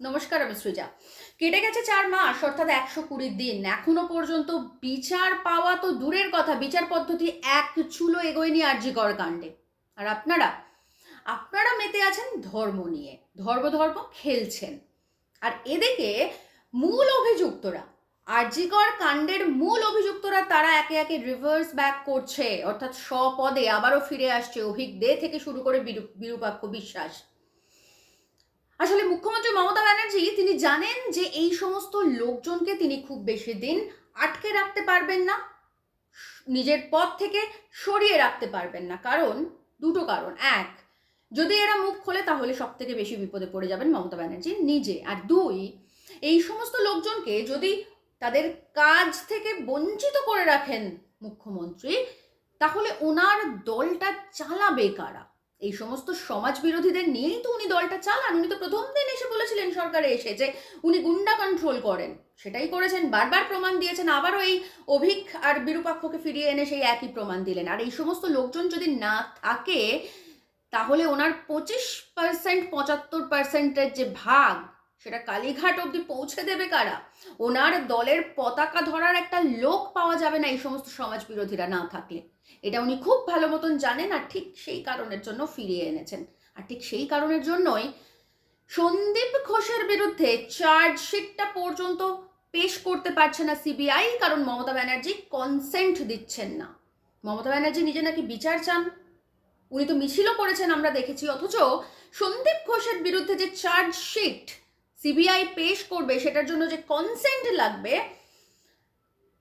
নমস্কার, আমি সৃজা। কেটে গেছে চার মাস, অর্থাৎ একশো কুড়ি দিন। এখনও পর্যন্ত বিচার পাওয়া তো দূরের কথা, বিচার পদ্ধতি এক চুলো এগোয়নি আর্যিকর কাণ্ডে আর আপনারা আপনারা মেতে আছেন ধর্ম নিয়ে। ধর্ম ধর্ম খেলছেন। আর এদিকে মূল অভিযুক্তরা আর্যিকর কাণ্ডের মূল অভিযুক্তরা তারা একে একে রিভার্স ব্যাক করছে। অর্থাৎ স্বপদে আবারও ফিরে আসছে। অভিক দে থেকে শুরু করে বিরূপ- বিরূপাক্ষ বিশ্বাস। আসলে মুখ্যমন্ত্রী মমতা ব্যানার্জি, তিনি জানেন যে এই সমস্ত লোকজনকে তিনি খুব বেশি দিন আটকে রাখতে পারবেন না, নিজের পদ থেকে সরিয়ে রাখতে পারবেন না। কারণ, দুটো কারণ। এক, যদি এরা মুখ খোলে, তাহলে সব থেকে বেশি বিপদে পড়ে যাবেন মমতা ব্যানার্জি নিজে। আর দুই, এই সমস্ত লোকজনকে যদি তাদের কাজ থেকে বঞ্চিত করে রাখেন মুখ্যমন্ত্রী, তাহলে ওনার দলটা চালাবে কারা? এই সমস্ত সমাজ বিরোধীদের নিয়েই তো উনি দলটা চালান। উনি তো প্রথম দিন এসে বলেছিলেন সরকারে এসে যে উনি গুন্ডা কন্ট্রোল করেন। সেটাই করেছেন, বারবার প্রমাণ দিয়েছেন, আবারও এই অভিক আর বিরূপাক্ষকে ফিরিয়ে এনে সেই একই প্রমাণ দিলেন। আর এই সমস্ত লোকজন যদি না থাকে, তাহলে ওনার পঁচিশ পার্সেন্ট পঁচাত্তর পার্সেন্টের যে ভাগ সেটা কালীঘাট অবধি পৌঁছে দেবে কারা? ওনার দলের পতাকা ধরার একটা লোক পাওয়া যাবে না এই সমস্ত সমাজ বিরোধীরা না থাকলে। এটা উনি খুব ভালো মতন জানেন আর ঠিক সেই কারণের জন্য ফিরিয়ে এনেছেন। আর ঠিক সেই কারণের জন্যই সন্দীপ ঘোষের বিরুদ্ধে চার্জশিটটা পর্যন্ত পেশ করতে পারছে না সিবিআই, কারণ মমতা ব্যানার্জি কনসেন্ট দিচ্ছেন না। মমতা ব্যানার্জি নিজে নাকি বিচার চান? উনি তো মিছিলও করেছেন, আমরা দেখেছি। অথচ সন্দীপ ঘোষের বিরুদ্ধে যে চার্জশিট সিবিআই পেশ করবে সেটার জন্য যে কনসেন্ট লাগবে,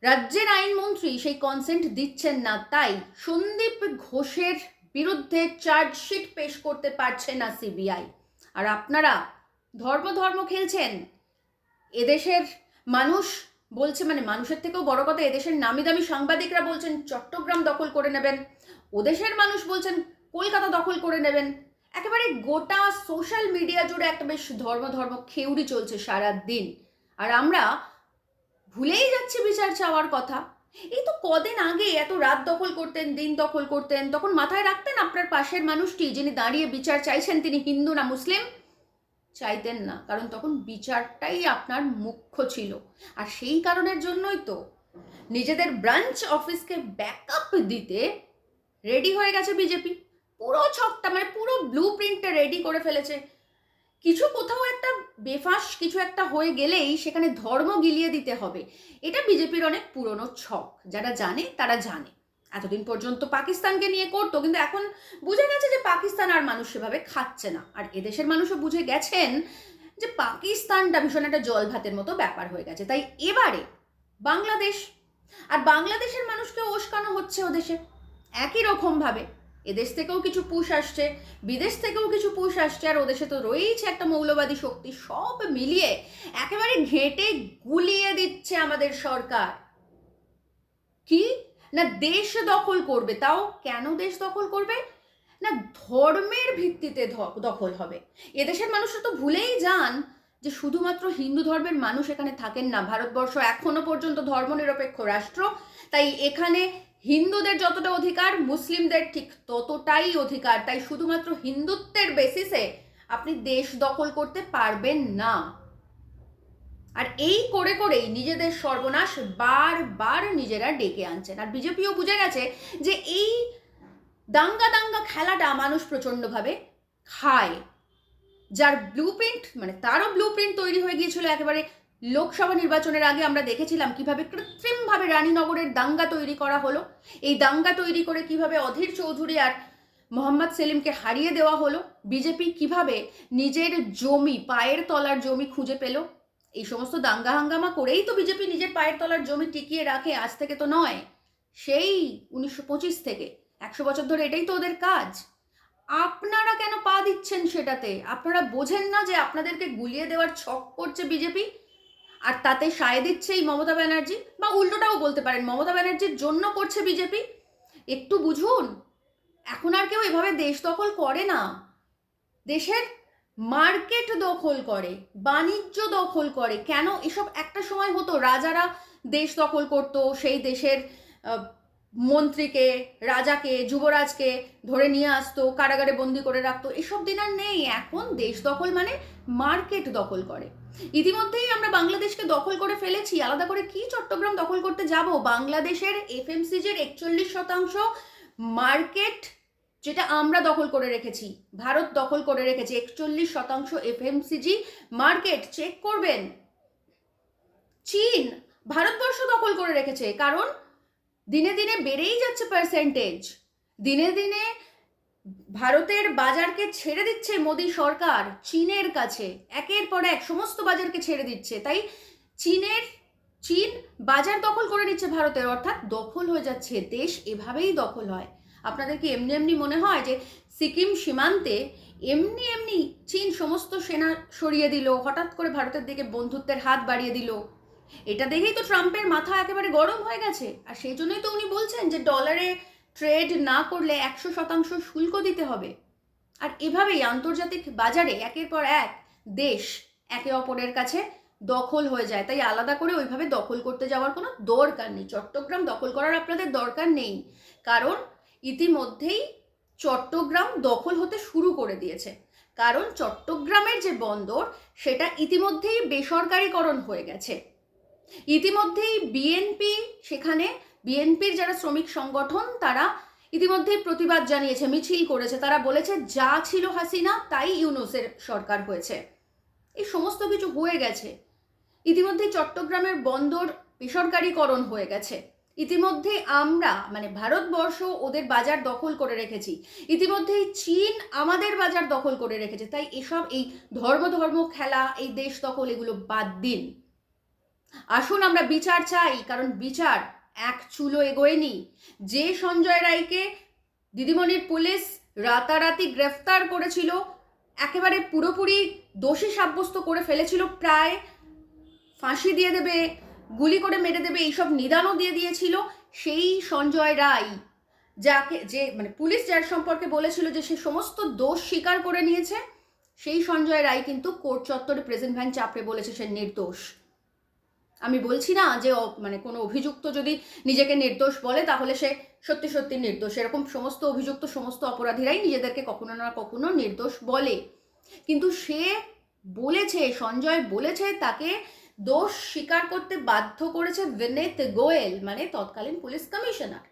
রাজ্যের আইনমন্ত্রী সেই কনসেন্ট দিচ্ছেন না, তাই সন্দীপ ঘোষের বিরুদ্ধে চার্জশিট পেশ করতে পারছে না সিবিআই। আর আপনারা ধর্ম ধর্ম খেলছেন, এদেশের মানুষ বলছে মানে মানুষের থেকেও বড় কথা, এদেশের নামি দামি সাংবাদিকরা বলছেন, চট্টগ্রাম দখল করে নেবেন, ওদেশের মানুষ বলছেন, কলকাতা দখল করে নেবেন। একেবারে গোটা সোশ্যাল মিডিয়া জুড়ে একটা বেশ ধর্ম ধর্ম খেউড়ি চলছে সারা দিন আর আমরা ভুলেই যাচ্ছি বিচার চাওয়ার কথা। এই তো কদিন আগে এত রাত দখল করতেন, দিন দখল করতেন, তখন মাথায় রাখতেন আপনার পাশের মানুষটি যিনি দাঁড়িয়ে বিচার চাইছেন তিনি হিন্দু না মুসলিম? চাইতেন না, কারণ তখন বিচারটাই আপনার মুখ্য ছিল। আর সেই কারণের জন্যই তো নিজেদের ব্রাঞ্চ অফিসকে ব্যাকআপ দিতে রেডি হয়ে গেছে বিজেপি। পুরো ছকটা মানে পুরো ব্লু প্রিন্টটা রেডি করে ফেলেছে। কিছু কোথাও একটা বেফাস, কিছু একটা হয়ে গেলেই সেখানে ধর্ম গিলিয়ে দিতে হবে। এটা বিজেপির অনেক পুরনো ছক। যারা জানে, তারা জানে। এতদিন পর্যন্ত পাকিস্তানকে নিয়ে করতো, কিন্তু এখন বুঝে গেছে যে পাকিস্তান আর মানুষ সেভাবে খাচ্ছে না। আর এদেশের মানুষও বুঝে গেছেন যে পাকিস্তানটা ভীষণ একটা জল ভাতের মতো ব্যাপার হয়ে গেছে। তাই এবারে বাংলাদেশ, আর বাংলাদেশের মানুষকে ওস্কানো হচ্ছে ওদেশে। একই রকমভাবে। এদেশ থেকেও কিছু পুশ আসছে, বিদেশ থেকেও কিছু পুশ আসছে, আর ওদেশে তো রয়েইছে একটা মৌলবাদী শক্তি, সব মিলিয়ে একেবারে ঘেঁটে গুলিয়ে দিচ্ছে আমাদের সরকার। কি? না দেশ দখল করবে, তাও কেন দেশ দখল করবে? না ধর্মের ভিত্তিতে দখল হবে। এদেশের মানুষরা তো ভুলেই যান যে শুধুমাত্র হিন্দু ধর্মের মানুষ এখানে থাকেন না। ভারতবর্ষ এখনও পর্যন্ত ধর্মনিরপেক্ষ রাষ্ট্র, তাই এখানে হিন্দুদের যতটা অধিকার, মুসলিমদের ঠিক ততটাই অধিকার। তাই শুধুমাত্র হিন্দুত্বের বেসিসে আপনি দেশ দখল করতে পারবেন না। আর এই করে করেই নিজেদের সর্বনাশ বারবার নিজেরা ডেকে আনছেন। আর বিজেপিও বুঝে গেছে যে এই দাঙ্গা দাঙ্গা খেলাটা মানুষ প্রচণ্ডভাবে খায়। যার ব্লু প্রিন্ট মানে তারও ব্লু প্রিন্ট তৈরি হয়ে গিয়েছিল একেবারে লোকসভা নির্বাচনের আগে আমরা দেখেছিলাম কীভাবে কৃত্রিমভাবে রানীনগরের দাঙ্গা তৈরি করা হলো। এই দাঙ্গা তৈরি করে কীভাবে অধীর চৌধুরী আর মোহাম্মদ সেলিমকে হারিয়ে দেওয়া হলো, বিজেপি কীভাবে নিজের জমি, পায়ের তলার জমি খুঁজে পেল, এই সমস্ত দাঙ্গা হাঙ্গামা করেই তো বিজেপি নিজের পায়ের তলার জমি টিকিয়ে রাখে, আজ থেকে তো নয়, সেই উনিশশো পঁচিশ থেকে। একশো বছর ধরে এটাই তো ওদের কাজ। আপনারা কেন পা দিচ্ছেন সেটাতে? আপনারা বোঝেন না যে আপনাদেরকে গুলিয়ে দেওয়ার ছক করছে বিজেপি? আর তাতে সায় দিচ্ছে এই মমতা ব্যানার্জি বা উল্টোটাও বলতে পারেন, মমতা ব্যানার্জির জন্য করছে বিজেপি? একটু বুঝুন, এখন আর কেউ এভাবে দেশ দখল করে না। দেশের মার্কেট দখল করে, বাণিজ্য দখল করে। কেন? এসব একটা সময় হতো রাজারা দেশ দখল করতো, সেই দেশের মন্ত্রীকে, রাজাকে, যুবরাজকে ধরে নিয়ে আসতো, কারাগারে বন্দি করে রাখতো, এসব দিন আর নেই। এখন দেশ দখল মানে মার্কেট দখল করে। ইতিমধ্যেই আমরা বাংলাদেশকে দখল করে ফেলেছি। আলাদা করে কি চট্টগ্রাম দখল করতে যাব? বাংলাদেশের এফএমসিজির একচল্লিশ শতাংশ মার্কেট যেটা আমরা দখল করে রেখেছি, ভারত দখল করে রেখেছে, একচল্লিশ শতাংশ এফএমসিজি মার্কেট। চেক করবেন। চীন ভারতবর্ষ দখল করে রেখেছে, কারণ দিনে দিনে বেড়েই যাচ্ছে পার্সেন্টেজ দিনে দিনে ভারতের বাজারকে ছেড়ে দিচ্ছে মোদী সরকার চীনের কাছে। একের পর এক সমস্ত বাজারকে ছেড়ে দিচ্ছে। তাই চীনের, চীন বাজার দখল করে নিচ্ছে ভারতের। অর্থাৎ দখল হয়ে যাচ্ছে। দেশ এভাবেই দখল হয়। আপনাদের কি এমনি এমনি মনে হয় যে সিকিম সীমান্তে এমনি এমনি চীন সমস্ত সেনা সরিয়ে দিল, হঠাৎ করে ভারতের দিকে বন্ধুত্বের হাত বাড়িয়ে দিল? এটা দেখেই তো ট্রাম্পের মাথা একেবারে গরম হয়ে গেছে। আর সেই জন্যই তো উনি বলছেন যে ডলারে ট্রেড না করলে একশো শতাংশ শুল্ক দিতে হবে। আর এভাবেই আন্তর্জাতিক বাজারে একের পর এক দেশ একে অপরের কাছে দখল হয়ে যায়। তাই আলাদা করে ওইভাবে দখল করতে যাওয়ার কোনো দরকার নেই। চট্টগ্রাম দখল করার আপনাদের দরকার নেই। কারণ ইতিমধ্যেই চট্টগ্রাম দখল হতে শুরু করে দিয়েছে। কারণ চট্টগ্রামের যে বন্দর, সেটা ইতিমধ্যেই বেসরকারীকরণ হয়ে গেছে। ইতিমধ্যেই বিএনপি সেখানে বিএনপির যারা শ্রমিক সংগঠন, তারা ইতিমধ্যেই প্রতিবাদ জানিয়েছে, মিছিল করেছে। তারা বলেছে, যা ছিল হাসিনা, তাই ইউনুসের সরকার হয়েছে। এই সমস্ত কিছু হয়ে গেছে। ইতিমধ্যেই চট্টগ্রামের বন্দর বেসরকারীকরণ হয়ে গেছে। ইতিমধ্যে আমরা মানে ভারতবর্ষ, ওদের বাজার দখল করে রেখেছি। ইতিমধ্যেই চীন আমাদের বাজার দখল করে রেখেছে। তাই এসব, এই ধর্ম ধর্ম খেলা, এই দেশ দখল, এগুলো বাদ দিন। আসুন আমরা বিচার চাই, কারণ বিচার এক চুলো এগোয়নি। যে সঞ্জয় রায়কে দিদিমণির পুলিশ রাতারাতি গ্রেফতার করেছিল, একেবারে পুরোপুরি দোষী সাব্যস্ত করে ফেলেছিল প্রায়। ফাঁসি দিয়ে দেবে, গুলি করে মেরে দেবে, এইসব নিদানও দিয়ে দিয়েছিল সেই সঞ্জয় রায়, যাকে যে মানে পুলিশ যার সম্পর্কে বলেছিল যে সে সমস্ত দোষ স্বীকার করে নিয়েছে, সেই সঞ্জয় রায় কিন্তু কোর্ট চত্বরে প্রেজেন্ট ভ্যান চাপড়ে বলেছে সে নির্দোষ। আমি বলছি না যে মানে কোনো অভিযুক্ত যদি নিজেকে নির্দোষ বলে, তাহলে সে সত্যি সত্যি নির্দোষ। এরকম সমস্ত অভিযুক্ত সমস্ত অপরাধীরাই নিজেদেরকে কখনো না কখনো নির্দোষ বলে। কিন্তু সে বলেছে, সঞ্জয় বলেছে, তাকে দোষ স্বীকার করতে বাধ্য করেছে বিনীত গোয়েল মানে তৎকালীন পুলিশ কমিশনার।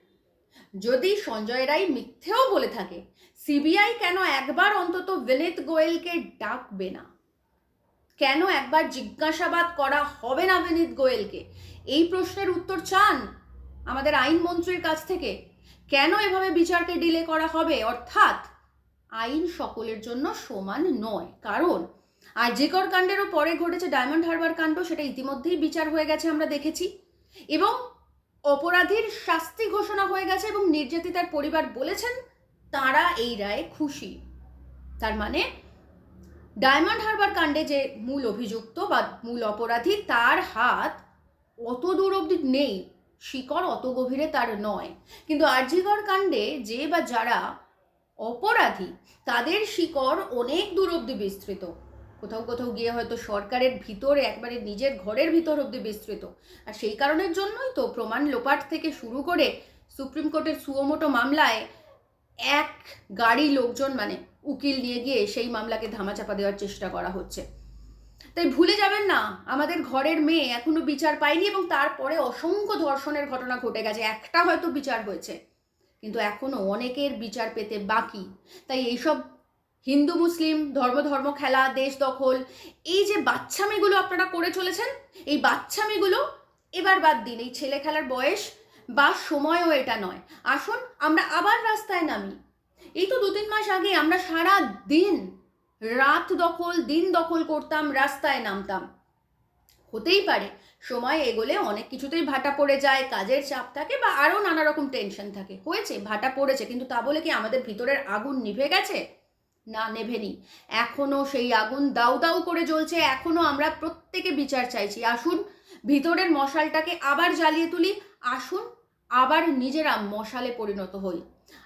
যদি সঞ্জয় রায় মিথ্যেও বলে থাকে, সিবিআই কেন একবার অন্তত বিনীত গোয়েলকে ডাকবে না? কেন একবার জিজ্ঞাসাবাদ করা হবে না বিনীত গোয়েলকে? এই প্রশ্নের উত্তর চান আমাদের আইনমন্ত্রীর কাছ থেকে। কেন এভাবে বিচারকে ডিলে করা হবে? অর্থাৎ আইন সকলের জন্য সমান নয়। কারণ আর জিকর কাণ্ডেরও পরে ঘটেছে ডায়মন্ড হারবার কাণ্ড, সেটা ইতিমধ্যেই বিচার হয়ে গেছে আমরা দেখেছি। এবং অপরাধীর শাস্তি ঘোষণা হয়ে গেছে এবং নির্যাতিতার পরিবার বলেছেন তারা এই রায়ে খুশি। তার মানে ডায়মন্ড হারবার কাণ্ডে যে মূল অভিযুক্ত বা মূল অপরাধী, তার হাত অত দূর অবধি নেই। শিকড় অত গভীরে তার নয়। কিন্তু আরজিগড় কাণ্ডে যে বা যারা অপরাধী, তাদের শিকড় অনেক দূর অবধি বিস্তৃত। কোথাও কোথাও গিয়ে হয়তো সরকারের ভিতরে, একবারে নিজের ঘরের ভিতর অবধি বিস্তৃত। আর সেই কারণের জন্যই তো প্রমাণ লোপাট থেকে শুরু করে সুপ্রিম কোর্টের সুয়োমোটো মামলায় এক গাড়ি লোকজন মানে উকিল নিয়ে গিয়ে সেই মামলাকে ধামাচাপা দেওয়ার চেষ্টা করা হচ্ছে। তাই ভুলে যাবেন না, আমাদের ঘরের মেয়ে এখনও বিচার পায়নি এবং তারপরে অসংখ্য ধর্ষণের ঘটনা ঘটে গেছে, একটা হয়তো বিচার হয়েছে। কিন্তু এখনও অনেকের বিচার পেতে বাকি। তাই এইসব হিন্দু, মুসলিম, ধর্ম ধর্ম খেলা, দেশ দখল, এই যে বাচ্চামিগুলো আপনারা করে চলেছেন, এই বাচ্চামিগুলো এবার বাদ দিন, এই ছেলে খেলার বয়স বা সময়ও এটা নয়। আসুন, আমরা আবার রাস্তায় নামি। এই তো দু তিন মাস আগে আমরা সারা দিন, রাত দখল, দিন দখল করতাম, রাস্তায় নামতাম। হতেই পারে, সময় এগোলে অনেক কিছুতেই ভাটা পড়ে যায়, কাজের চাপ থাকে বা আরও নানা রকম টেনশন থাকে। হয়েছে, ভাটা পড়েছে, কিন্তু তা বলে কি আমাদের ভিতরের আগুন নিভে গেছে? না, নেভেনি। এখনও সেই আগুন দাউ দাউ করে জ্বলছে, এখনও আমরা প্রত্যেকে বিচার চাইছি। আসুন, ভিতরের মশালটাকে আবার জ্বালিয়ে তুলি, আসুন, আবার নিজেরা মশালে পরিণত হই।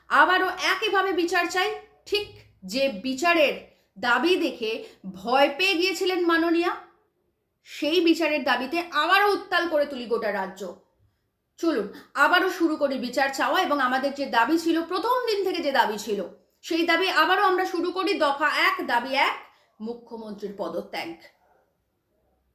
আবারও একইভাবে বিচার চাই। ঠিক যে বিচারের দাবি দেখে ভয় পেয়ে গিয়েছিলেন মাননীয়া, সেই বিচারের দাবিতে আবারও উত্তাল করে তুলি গোটা রাজ্য। চলুন, আবারও শুরু করি বিচার চাওয়া এবং আমাদের যে দাবি ছিল, প্রথম দিন থেকে যে দাবি ছিল, সেই দাবি আবারও আমরা শুরু করি। দফা এক, দাবি এক, মুখ্যমন্ত্রীর পদত্যাগ।